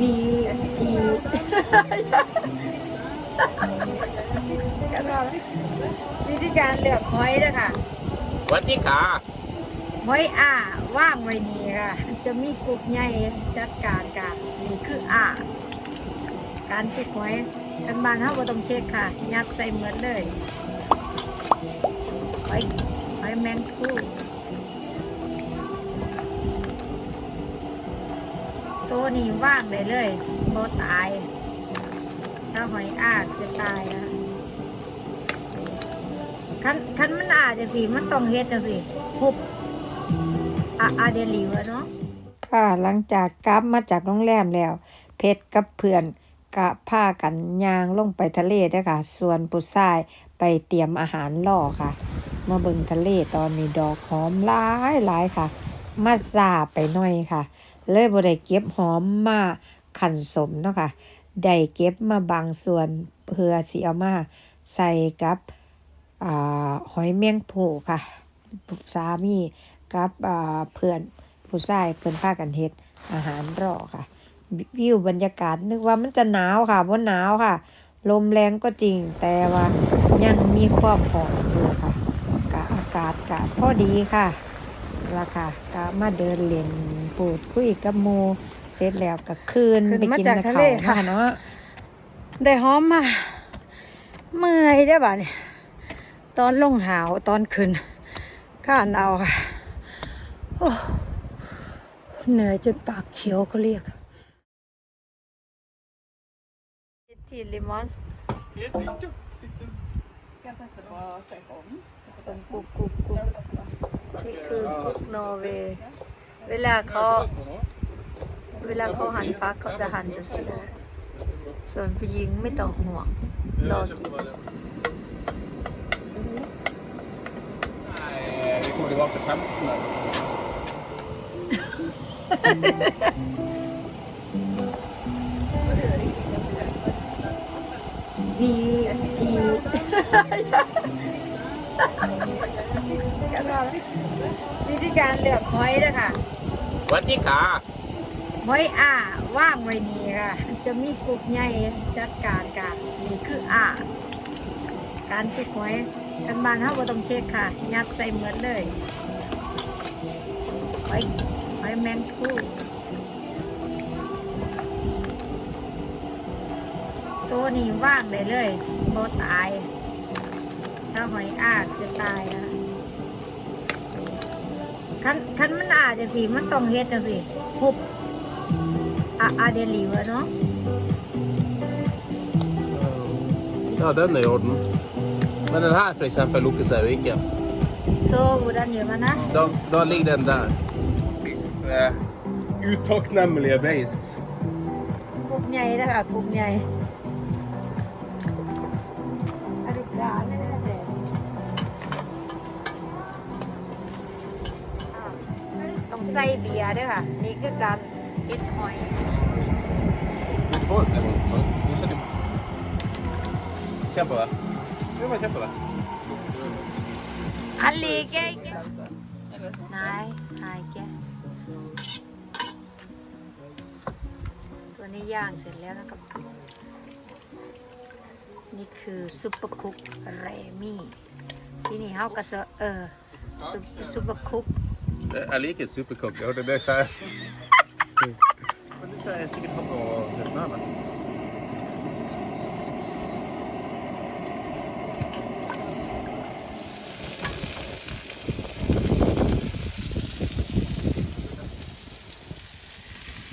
วีทีก็ว่าวิธีการเลือกหอยนะคะสวัสดีค่ะหอยอ่าว่างไว้นี่ค่ะ จะมีกลุ่มใหญ่จัดการกันนี่คืออ่าการเช็คหอยกันบานเฮาบ่ต้องเช็คค่ะ ยัดใส่เหมือนเลยหอยหอยแมงคู่ ตัวนี้ว่างได้เลยบ่ตาย ถ้าหอยอาดจะตายนะคันคันมันอาดจังสิมันต้องเฮ็ดจังสิหุบอะอาเดลิวะเนาะค่ะหลังจากกลับมาจากโรงแรมแล้ว เพชรกับเพื่อนกะพากันยางลงไปทะเลด้อค่ะ ส่วนผู้ชายไปเตรียมอาหารล่อค่ะ มาเบิ่งทะเลตอนนี้ดอกหอมหลายหลายค่ะ มาซาไปหน่อยค่ะ เลยบ่ได้เก็บหอมมาขันสมเนาะค่ะได้เก็บมาบางส่วนเพื่อสิเอามาใส่กับอ่าหอยเมี่ยงผูค่ะสามีกับอ่าเพื่อนผู้ชายเพิ่อนพากันเฮ็ดอาหารรอค่ะ วิวบรรยากาศนึกว่ามันจะหนาวค่ะบ่าหนาวค่ะ ลมแรงก็จริงแต่ว่ายังมีความหอมอยู่ค่ะกะอากาศกะพอดีค่ะ ราคากะมาเดินเล่นปูดคุยกับหมู่เสร็จแล้วก็คืนขึ้นไปมากินจากกับทะเขาเลวค่ะค่ะ เนาะได้หอมมาเมื่อยได้อบ่เนี่ยตอนลงหาวตอนขึ้นข้านเอาค่ะโอ้เหนื่อยจนปากเขียวก็เรียกทีลิมอนต้นกุกกุกกุก นี่คือกุกนอร์เวย์เวลาเขาเวลาเขาหั่นฟักเขาจะหั่นจะสิส่วนผู้หญิงไม่ต้องห่วงรอกิน Nej, det วีทีก็ว่าวิธีการเลือกหอยนะคะสวัสดีค่ะหอยอ่าว่างไว้นี่ค่ะ จะมีกลุ่มใหญ่จัดการกันนี่คืออ่าการเช็คหอยกันบานเฮาบ่ต้องเช็คค่ะ ยัดใส่เหมือนเลยหอยหอยแมงคู่ตัวนี้ว่างได้เลยบ่ตาย ถ้าหอยอาดจะตายนะ คันคันมันอาดจังสิมันต้องเฮ็ดจังสิหุบอะอาเดลิวอะเนาะ Ja, den är i orden. Men den här för exempel, Lokesarviken. โซบุดันอยู่มานะ Då, då ligger den där. Eh, Uttacknämliga based. กลุ่มใหญ่น ใส่เบียร์ด้วยค่ะ นี่คือการเฮ็ดหอย Oj, det var Nu känner jag... Kämpa va? Nu var kämpa va? อันลีแกแกนายนายแกตัวนี้ย่างเสร็จแล้วนะครับ นี่คือซุปเปอร์คุกเรมี่ ที่นี่เฮากระเซาะเออซุปซุปเปอร์คุก Jag liker superkock. Jag hörde det så här. Men det ska jag säkert ha på Vietnam.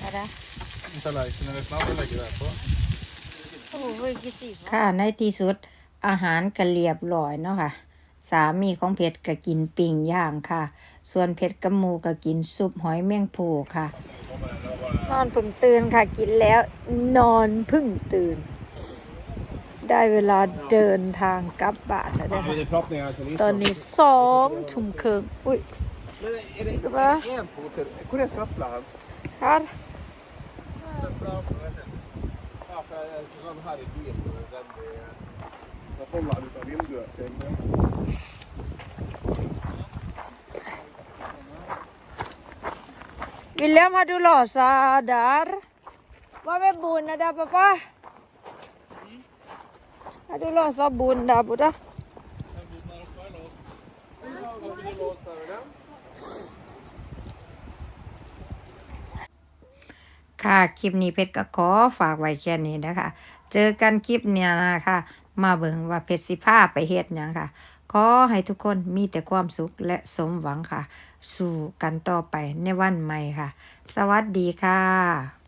อะไร Tallerkenen i Vietnam lägger det här på. โอ้โหกี่สิค่ะ ในที่สุดอาหารก็เรียบร้อยเนาะค่ะ สามีของเพชรก็กินปิ้งย่างค่ะ ส่วนเพชรกับหมูก็กินซุปหอยแมงภูค่ะ นอนเพิ่งตื่นค่ะ กินแล้วนอนเพิ่งตื่น ได้เวลาเดินทางกลับบ้านแล้วนะคะ proppningar till ตอนนี้สองทุ่มครึ่งอุ้ย Är det, Det var- en påse? Går det söppla här? ค่ะ Söppla på vägen. Ja, för eftersom här är dyrt och den är... Jag håller utav vinduet. วิลเลียมมาดูหล่อซาดาร์ Vad med bonden där pappa? Har du låst bonden där borta? Varför är det låst där med den? ค่ะ คลิปนี้เพชรก็ขอฝากไว้แค่นี้นะคะ เจอกันคลิปเนี่ยนะคะ มาเบิงว่าเพชรสิผ้าไปเฮ็ดหยังค่ะ ขอให้ทุกคนมีแต่ความสุขและสมหวังค่ะ สู่กันต่อไปในวันใหม่ค่ะ สวัสดีค่ะ